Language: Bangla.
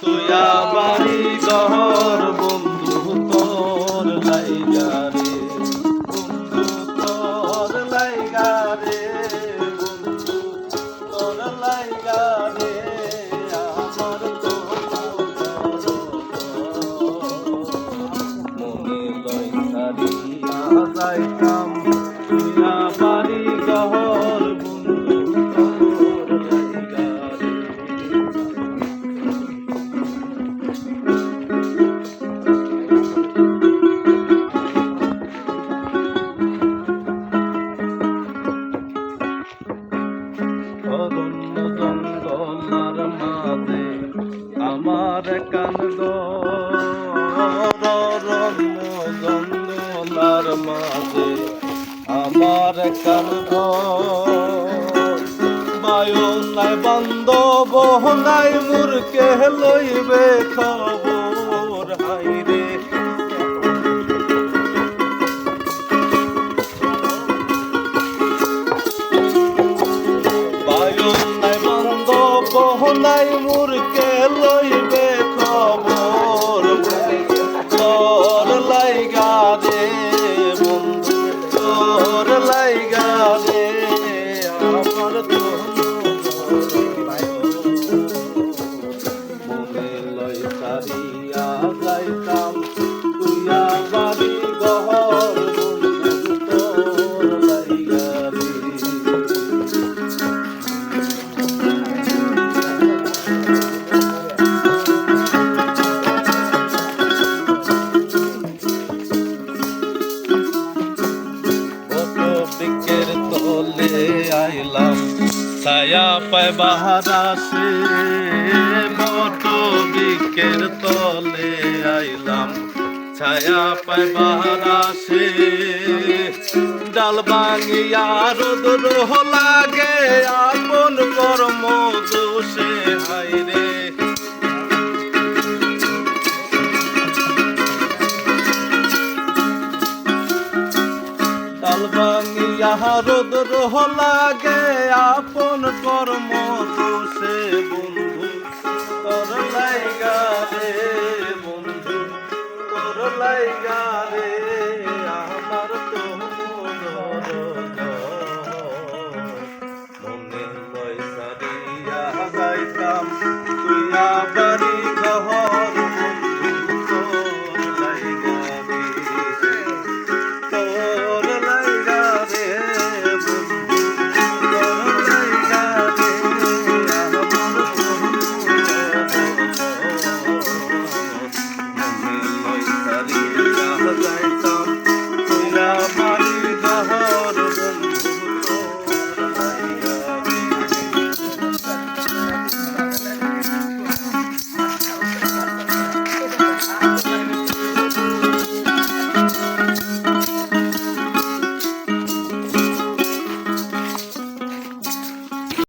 তুইয়া বাড়ি ঘর বন্ধু তোর লাইগা রে, বন্ধু তোর লাইগা রে, বন্ধু তোর লাইগা রে, আমার তো মনে লয় যাইতাম অরণ্য জঙ্গলার মাঝে আমার কান্দ বায়ু নাই বান্ধব নাই মূর্কে লইবে খবর বহনাই মুরকে আইলাম ছায়া পায় বাহার আসে বটবৃক্ষের তলে আইলাম, ছায়া পায় বাহার আসে ডাল ভাঙিয়া রোদ লাগে, আপন কর্ম দোষে হাইরে ডাল ভাঙিয়া রোদ লাগে আপন কর্ম তো সে লাইগা